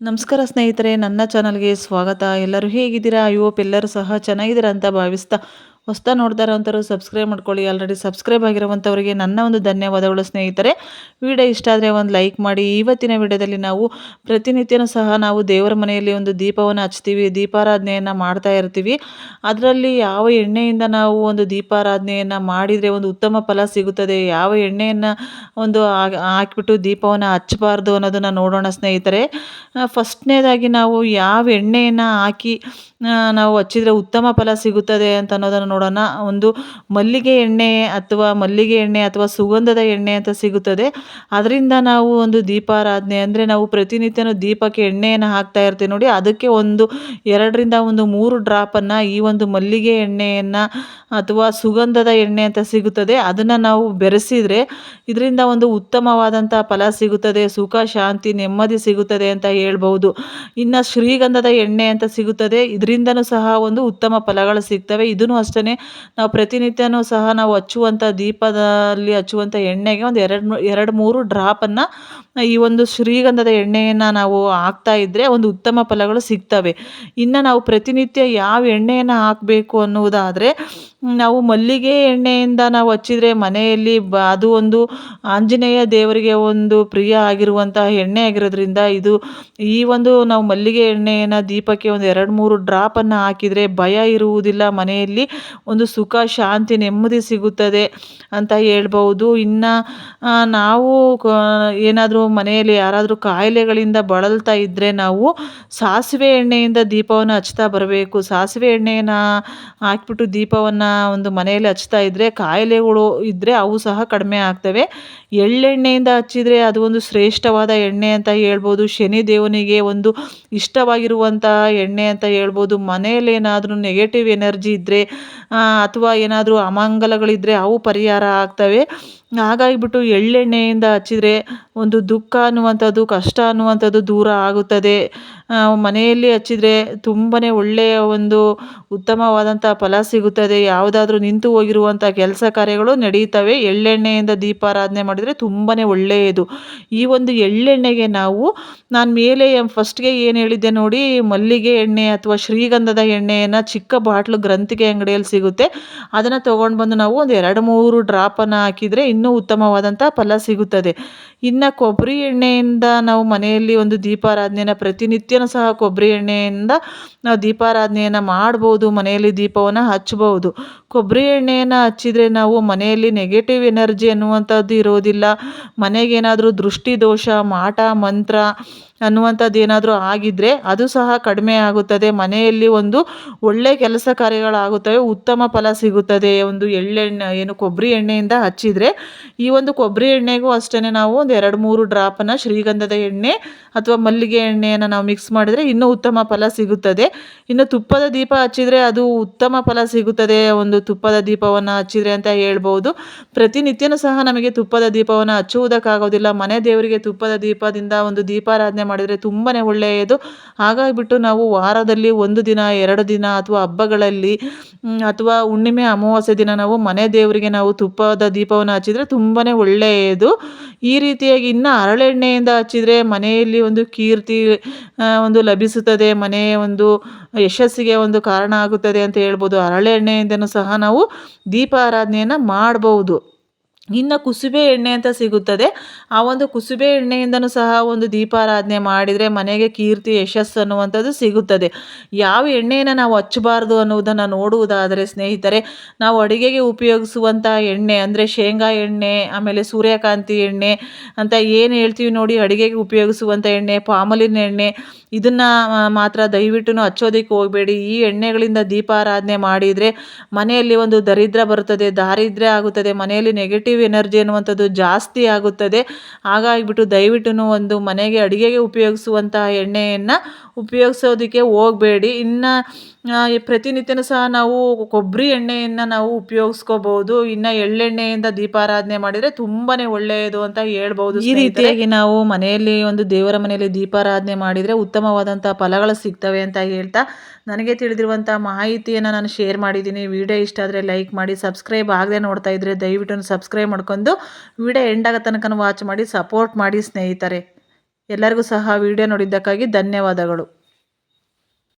ನಮಸ್ಕಾರ ಸ್ನೇಹಿತರೆ ನನ್ನ ಚಾನಲ್ಗೆ ಸ್ವಾಗತ. ಎಲ್ಲರೂ ಹೇಗಿದ್ದೀರಾ? ಐ ಹೋಪ್ ಎಲ್ಲರೂ ಸಹ ಚೆನ್ನಾಗಿದ್ದೀರಾ ಅಂತ ಭಾವಿಸ್ತಾ ಹೊಸ್ತಾ ನೋಡ್ತಾ ಇರೋವಂಥವ್ರು ಸಬ್ಸ್ಕ್ರೈಬ್ ಮಾಡ್ಕೊಳ್ಳಿ. ಆಲ್ರೆಡಿ ಸಬ್ಸ್ಕ್ರೈಬ್ ಆಗಿರುವಂಥವ್ರಿಗೆ ನನ್ನ ಒಂದು ಧನ್ಯವಾದಗಳು ಸ್ನೇಹಿತರೆ. ವಿಡಿಯೋ ಇಷ್ಟ ಆದರೆ ಒಂದು ಲೈಕ್ ಮಾಡಿ. ಇವತ್ತಿನ ವಿಡಿಯೋದಲ್ಲಿ ನಾವು ಪ್ರತಿನಿತ್ಯನೂ ಸಹ ನಾವು ದೇವರ ಮನೆಯಲ್ಲಿ ಒಂದು ದೀಪವನ್ನು ಹಚ್ತೀವಿ ದೀಪಾರಾಧನೆಯನ್ನು ಮಾಡ್ತಾ ಇರ್ತೀವಿ. ಅದರಲ್ಲಿ ಯಾವ ಎಣ್ಣೆಯಿಂದ ನಾವು ಒಂದು ದೀಪಾರಾಧನೆಯನ್ನು ಮಾಡಿದರೆ ಒಂದು ಉತ್ತಮ ಫಲ ಸಿಗುತ್ತದೆ? ಯಾವ ಎಣ್ಣೆಯನ್ನು ಒಂದು ಹಾಕಿಬಿಟ್ಟು ದೀಪವನ್ನು ಹಚ್ಚಬಾರ್ದು ಅನ್ನೋದನ್ನು ನೋಡೋಣ ಸ್ನೇಹಿತರೆ. ಫಸ್ಟ್ನೇದಾಗಿ ನಾವು ಯಾವ ಎಣ್ಣೆಯನ್ನು ಹಾಕಿ ನಾವು ಹಚ್ಚಿದರೆ ಉತ್ತಮ ಫಲ ಸಿಗುತ್ತದೆ ಅಂತ ಅನ್ನೋದನ್ನು ನೋಡೋಣ. ಒಂದು ಮಲ್ಲಿಗೆ ಎಣ್ಣೆ ಅಥವಾ ಮಲ್ಲಿಗೆ ಎಣ್ಣೆ ಅಥವಾ ಸುಗಂಧದ ಎಣ್ಣೆ ಅಂತ ಸಿಗುತ್ತದೆ. ಅದರಿಂದ ನಾವು ಒಂದು ದೀಪಾರಾಧನೆ ಅಂದರೆ ನಾವು ಪ್ರತಿನಿತ್ಯನೂ ದೀಪಕ್ಕೆ ಎಣ್ಣೆಯನ್ನು ಹಾಕ್ತಾ ಇರ್ತೀವಿ ನೋಡಿ. ಅದಕ್ಕೆ ಒಂದು ಎರಡರಿಂದ ಒಂದು ಮೂರು ಡ್ರಾಪನ್ನು ಈ ಒಂದು ಮಲ್ಲಿಗೆ ಎಣ್ಣೆಯನ್ನು ಅಥವಾ ಸುಗಂಧದ ಎಣ್ಣೆ ಅಂತ ಸಿಗುತ್ತದೆ. ಅದನ್ನು ನಾವು ಬೆರೆಸಿದರೆ ಇದರಿಂದ ಒಂದು ಉತ್ತಮವಾದಂಥ ಫಲ ಸಿಗುತ್ತದೆ. ಸುಖ, ಶಾಂತಿ, ನೆಮ್ಮದಿ ಸಿಗುತ್ತದೆ ಅಂತ ಹೇಳ್ಬೋದು ಇನ್ನು ಶ್ರೀಗಂಧದ ಎಣ್ಣೆ ಅಂತ ಸಿಗುತ್ತದೆ. ಇದರಿಂದನೂ ಸಹ ಒಂದು ಉತ್ತಮ ಫಲಗಳು ಸಿಗ್ತವೆ. ಇದನ್ನು ಅಷ್ಟೇ ನಾವು ಪ್ರತಿನಿತ್ಯನೂ ಸಹ ನಾವು ಹಚ್ಚುವಂಥ ದೀಪದಲ್ಲಿ ಹಚ್ಚುವಂಥ ಎಣ್ಣೆಗೆ ಒಂದು ಎರಡು ಎರಡು ಮೂರು ಡ್ರಾಪನ್ನು ಈ ಒಂದು ಶ್ರೀಗಂಧದ ಎಣ್ಣೆಯನ್ನು ನಾವು ಹಾಕ್ತಾ ಇದ್ದರೆ ಒಂದು ಉತ್ತಮ ಫಲಗಳು ಸಿಗ್ತವೆ. ಇನ್ನು ನಾವು ಪ್ರತಿನಿತ್ಯ ಯಾವ ಎಣ್ಣೆಯನ್ನು ಹಾಕಬೇಕು ಅನ್ನುವುದಾದರೆ, ನಾವು ಮಲ್ಲಿಗೆ ಎಣ್ಣೆಯಿಂದ ನಾವು ಹಚ್ಚಿದರೆ ಮನೆಯಲ್ಲಿ ಬ, ಅದು ಒಂದು ಆಂಜನೇಯ ದೇವರಿಗೆ ಒಂದು ಪ್ರಿಯ ಆಗಿರುವಂತಹ ಎಣ್ಣೆ ಆಗಿರೋದ್ರಿಂದ ಇದು ಈ ಒಂದು ನಾವು ಮಲ್ಲಿಗೆ ಎಣ್ಣೆಯನ್ನು ದೀಪಕ್ಕೆ ಒಂದು ಎರಡು ಮೂರು ಡ್ರಾಪನ್ನು ಹಾಕಿದರೆ ಭಯ ಇರುವುದಿಲ್ಲ ಮನೆಯಲ್ಲಿ. ಒಂದು ಸುಖ, ಶಾಂತಿ, ನೆಮ್ಮದಿ ಸಿಗುತ್ತದೆ ಅಂತ ಹೇಳ್ಬೌದು ಇನ್ನು ನಾವು ಏನಾದರೂ ಮನೆಯಲ್ಲಿ ಯಾರಾದರೂ ಕಾಯಿಲೆಗಳಿಂದ ಬಳಲ್ತಾ ಇದ್ದರೆ ನಾವು ಸಾಸಿವೆ ಎಣ್ಣೆಯಿಂದ ದೀಪವನ್ನು ಹಚ್ತಾ ಬರಬೇಕು. ಸಾಸಿವೆ ಎಣ್ಣೆಯನ್ನು ಹಾಕ್ಬಿಟ್ಟು ದೀಪವನ್ನು ಒಂದು ಮನೆಯಲ್ಲಿ ಹಚ್ತಾ ಇದ್ದರೆ ಕಾಯಿಲೆಗಳು ಇದ್ದರೆ ಅವು ಸಹ ಕಡಿಮೆ ಆಗ್ತವೆ. ಎಳ್ಳೆಣ್ಣೆಯಿಂದ ಹಚ್ಚಿದರೆ ಅದು ಒಂದು ಶ್ರೇಷ್ಠವಾದ ಎಣ್ಣೆ ಅಂತ ಹೇಳ್ಬೋದು ಶನಿ ದೇವನಿಗೆ ಒಂದು ಇಷ್ಟವಾಗಿರುವಂತಹ ಎಣ್ಣೆ ಅಂತ ಹೇಳ್ಬೋದು ಮನೆಯಲ್ಲಿ ಏನಾದರೂ ನೆಗೆಟಿವ್ ಎನರ್ಜಿ ಇದ್ದರೆ ಅಥವಾ ಏನಾದರೂ ಅಮಂಗಲಗಳಿದ್ದರೆ ಅವು ಪರಿಹಾರ ಆಗ್ತವೆ. ಹಾಗಾಗಿಬಿಟ್ಟು ಎಳ್ಳೆಣ್ಣೆಯಿಂದ ಹಚ್ಚಿದರೆ ಒಂದು ದುಃಖ ಅನ್ನುವಂಥದ್ದು, ಕಷ್ಟ ಅನ್ನುವಂಥದ್ದು ದೂರ ಆಗುತ್ತದೆ. ಮನೆಯಲ್ಲಿ ಹಚ್ಚಿದರೆ ತುಂಬಾ ಒಳ್ಳೆಯ ಒಂದು ಉತ್ತಮವಾದಂಥ ಫಲ ಸಿಗುತ್ತದೆ. ಯಾವುದಾದ್ರೂ ನಿಂತು ಹೋಗಿರುವಂಥ ಕೆಲಸ ಕಾರ್ಯಗಳು ನಡೆಯುತ್ತವೆ ಎಳ್ಳೆಣ್ಣೆಯಿಂದ ದೀಪಾರಾಧನೆ ಮಾಡಿದರೆ ತುಂಬಾ ಒಳ್ಳೆಯದು. ಈ ಒಂದು ಎಳ್ಳೆಣ್ಣೆಗೆ ನಾವು, ನಾನು ಮೇಲೆ ಫಸ್ಟ್ಗೆ ಏನು ಹೇಳಿದ್ದೆ ನೋಡಿ, ಮಲ್ಲಿಗೆ ಎಣ್ಣೆ ಅಥವಾ ಶ್ರೀಗಂಧದ ಎಣ್ಣೆಯನ್ನು ಚಿಕ್ಕ ಬಾಟ್ಲು ಗ್ರಂಥಿಗೆ ಅಂಗಡಿಯಲ್ಲಿ ಸಿಗುತ್ತೆ. ಅದನ್ನು ತೊಗೊಂಡು ಬಂದು ನಾವು ಒಂದು ಎರಡು ಮೂರು ಡ್ರಾಪನ್ನು ಹಾಕಿದರೆ ಇನ್ನೂ ಉತ್ತಮವಾದಂಥ ಫಲ ಸಿಗುತ್ತದೆ. ಇನ್ನು ಕೊಬ್ಬರಿ ಎಣ್ಣೆಯಿಂದ ನಾವು ಮನೆಯಲ್ಲಿ ಒಂದು ದೀಪಾರಾಧನೆಯನ್ನು ಪ್ರತಿನಿತ್ಯನೂ ಸಹ ಕೊಬ್ಬರಿ ಎಣ್ಣೆಯಿಂದ ನಾವು ದೀಪಾರಾಧನೆಯನ್ನು ಮಾಡ್ಬೋದು, ಮನೆಯಲ್ಲಿ ದೀಪವನ್ನು ಹಚ್ಚಬಹುದು. ಕೊಬ್ಬರಿ ಎಣ್ಣೆಯನ್ನು ಹಚ್ಚಿದರೆ ನಾವು ಮನೆಯಲ್ಲಿ ನೆಗೆಟಿವ್ ಎನರ್ಜಿ ಅನ್ನುವಂಥದ್ದು ಇರೋದಿಲ್ಲ. ಮನೆಗೇನಾದರೂ ದೃಷ್ಟಿ ದೋಷ ಮಾಟ, ಮಂತ್ರ ಅನ್ನುವಂಥದ್ದು ಏನಾದರೂ ಆಗಿದ್ದರೆ ಅದು ಸಹ ಕಡಿಮೆ ಆಗುತ್ತದೆ. ಮನೆಯಲ್ಲಿ ಒಂದು ಒಳ್ಳೆಯ ಕೆಲಸ ಕಾರ್ಯಗಳಾಗುತ್ತವೆ, ಉತ್ತಮ ಫಲ ಸಿಗುತ್ತದೆ. ಒಂದು ಎಳ್ಳೆಣ್ಣೆ, ಏನು ಕೊಬ್ಬರಿ ಎಣ್ಣೆಯಿಂದ ಹಚ್ಚಿದರೆ ಈ ಒಂದು ಕೊಬ್ಬರಿ ಎಣ್ಣೆಗೂ ಅಷ್ಟೇ ನಾವು ಒಂದು ಎರಡು ಮೂರು ಡ್ರಾಪನ್ನು ಶ್ರೀಗಂಧದ ಎಣ್ಣೆ ಅಥವಾ ಮಲ್ಲಿಗೆ ಎಣ್ಣೆಯನ್ನು ನಾವು ಮಿಕ್ಸ್ ಮಾಡಿದರೆ ಇನ್ನೂ ಉತ್ತಮ ಫಲ ಸಿಗುತ್ತದೆ. ಇನ್ನು ತುಪ್ಪದ ದೀಪ ಹಚ್ಚಿದರೆ ಅದು ಉತ್ತಮ ಫಲ ಸಿಗುತ್ತದೆ. ಒಂದು ತುಪ್ಪದ ದೀಪವನ್ನು ಹಚ್ಚಿದರೆ ಅಂತ ಹೇಳ್ಬೋದು. ಪ್ರತಿನಿತ್ಯನೂ ಸಹ ನಮಗೆ ತುಪ್ಪದ ದೀಪವನ್ನು ಹಚ್ಚುವುದಕ್ಕಾಗೋದಿಲ್ಲ. ಮನೆ ದೇವರಿಗೆ ತುಪ್ಪದ ದೀಪದಿಂದ ಒಂದು ದೀಪಾರಾಧನೆ ಮಾಡಿದರೆ ತುಂಬಾ ಒಳ್ಳೆಯದು. ಹಾಗಾಗಿಬಿಟ್ಟು ನಾವು ವಾರದಲ್ಲಿ ಒಂದು ದಿನ, ಎರಡು ದಿನ ಅಥವಾ ಹಬ್ಬಗಳಲ್ಲಿ ಅಥವಾ ಹುಣ್ಣಿಮೆ, ಅಮಾವಾಸ್ಯೆ ದಿನ ನಾವು ಮನೆ ದೇವರಿಗೆ ನಾವು ತುಪ್ಪದ ದೀಪವನ್ನು ಹಚ್ಚಿದರೆ ತುಂಬಾ ಒಳ್ಳೆಯದು. ಈ ರೀತಿಯಾಗಿ ಇನ್ನೂ ಹರಳೆಣ್ಣೆಯಿಂದ ಹಚ್ಚಿದರೆ ಮನೆಯಲ್ಲಿ ಒಂದು ಕೀರ್ತಿ ಒಂದು ಲಭಿಸುತ್ತದೆ. ಮನೆಯ ಒಂದು ಯಶಸ್ಸಿಗೆ ಒಂದು ಕಾರಣ ಆಗುತ್ತದೆ ಅಂತ ಹೇಳ್ಬೋದು. ಹರಳೆಣ್ಣೆಯಿಂದನೂ ಸಹ ನಾವು ದೀಪಾರಾಧನೆಯನ್ನು ಮಾಡ್ಬೋದು. ಇನ್ನು ಕುಸುಬೆ ಎಣ್ಣೆ ಅಂತ ಸಿಗುತ್ತದೆ. ಆ ಒಂದು ಕುಸುಬೆ ಎಣ್ಣೆಯಿಂದನೂ ಸಹ ಒಂದು ದೀಪಾರಾಧನೆ ಮಾಡಿದರೆ ಮನೆಗೆ ಕೀರ್ತಿ, ಯಶಸ್ಸು ಅನ್ನುವಂಥದ್ದು ಸಿಗುತ್ತದೆ. ಯಾವ ಎಣ್ಣೆಯನ್ನು ನಾವು ಹಚ್ಚಬಾರ್ದು ಅನ್ನುವುದನ್ನು ನೋಡುವುದಾದರೆ ಸ್ನೇಹಿತರೆ, ನಾವು ಅಡುಗೆಗೆ ಉಪಯೋಗಿಸುವಂಥ ಎಣ್ಣೆ ಅಂದರೆ ಶೇಂಗಾ ಎಣ್ಣೆ, ಆಮೇಲೆ ಸೂರ್ಯಕಾಂತಿ ಎಣ್ಣೆ ಅಂತ ಏನು ಹೇಳ್ತೀವಿ ನೋಡಿ, ಅಡುಗೆಗೆ ಉಪಯೋಗಿಸುವಂಥ ಎಣ್ಣೆ, ಪಾಮಲಿನ ಎಣ್ಣೆ, ಇದನ್ನು ಮಾತ್ರ ದಯವಿಟ್ಟು ಹಚ್ಚೋದಕ್ಕೆ ಹೋಗಬೇಡಿ. ಈ ಎಣ್ಣೆಗಳಿಂದ ದೀಪಾರಾಧನೆ ಮಾಡಿದರೆ ಮನೆಯಲ್ಲಿ ಒಂದು ದರಿದ್ರ ಬರುತ್ತದೆ, ದಾರಿದ್ರ್ಯ ಆಗುತ್ತದೆ, ಮನೆಯಲ್ಲಿ ನೆಗೆಟಿವ್ ಎನರ್ಜಿ ಅನ್ನುವಂಥದ್ದು ಜಾಸ್ತಿ ಆಗುತ್ತದೆ. ಹಾಗಾಗಿಬಿಟ್ಟು ದಯವಿಟ್ಟು ಒಂದು ಮನೆಗೆ ಅಡುಗೆಗೆ ಉಪಯೋಗಿಸುವಂತಹ ಎಣ್ಣೆಯನ್ನು ಉಪಯೋಗಿಸೋದಕ್ಕೆ ಹೋಗಬೇಡಿ. ಇನ್ನು ಪ್ರತಿನಿತ್ಯನೂ ಸಹ ನಾವು ಕೊಬ್ಬರಿ ಎಣ್ಣೆಯನ್ನು ನಾವು ಉಪಯೋಗಿಸ್ಕೋಬಹುದು. ಇನ್ನು ಎಳ್ಳೆಣ್ಣೆಯಿಂದ ದೀಪಾರಾಧನೆ ಮಾಡಿದರೆ ತುಂಬಾ ಒಳ್ಳೆಯದು ಅಂತ ಹೇಳ್ಬೋದು ಈ ರೀತಿಯಾಗಿ ನಾವು ಮನೆಯಲ್ಲಿ ಒಂದು ದೇವರ ಮನೆಯಲ್ಲಿ ದೀಪಾರಾಧನೆ ಮಾಡಿದರೆ ಉತ್ತಮವಾದಂಥ ಫಲಗಳು ಸಿಗ್ತವೆ ಅಂತ ಹೇಳ್ತಾ ನನಗೆ ತಿಳಿದಿರುವಂಥ ಮಾಹಿತಿಯನ್ನು ನಾನು ಶೇರ್ ಮಾಡಿದ್ದೀನಿ. ವಿಡಿಯೋ ಇಷ್ಟ ಆದರೆ ಲೈಕ್ ಮಾಡಿ ಸಬ್ಸ್ಕ್ರೈಬ್ ಆಗದೆ ನೋಡ್ತಾ ಇದ್ದರೆ ದಯವಿಟ್ಟು ಸಬ್ಸ್ಕ್ರೈಬ್ ಮಾಡ್ಕೊಂಡು ವಿಡಿಯೋ ಎಂಡಾಗೋ ತನಕ ವಾಚ್ ಮಾಡಿ ಸಪೋರ್ಟ್ ಮಾಡಿ ಸ್ನೇಹಿತರೆ. ಎಲ್ಲರಿಗೂ ಸಹ ವಿಡಿಯೋ ನೋಡಿದ್ದಕ್ಕಾಗಿ ಧನ್ಯವಾದಗಳು.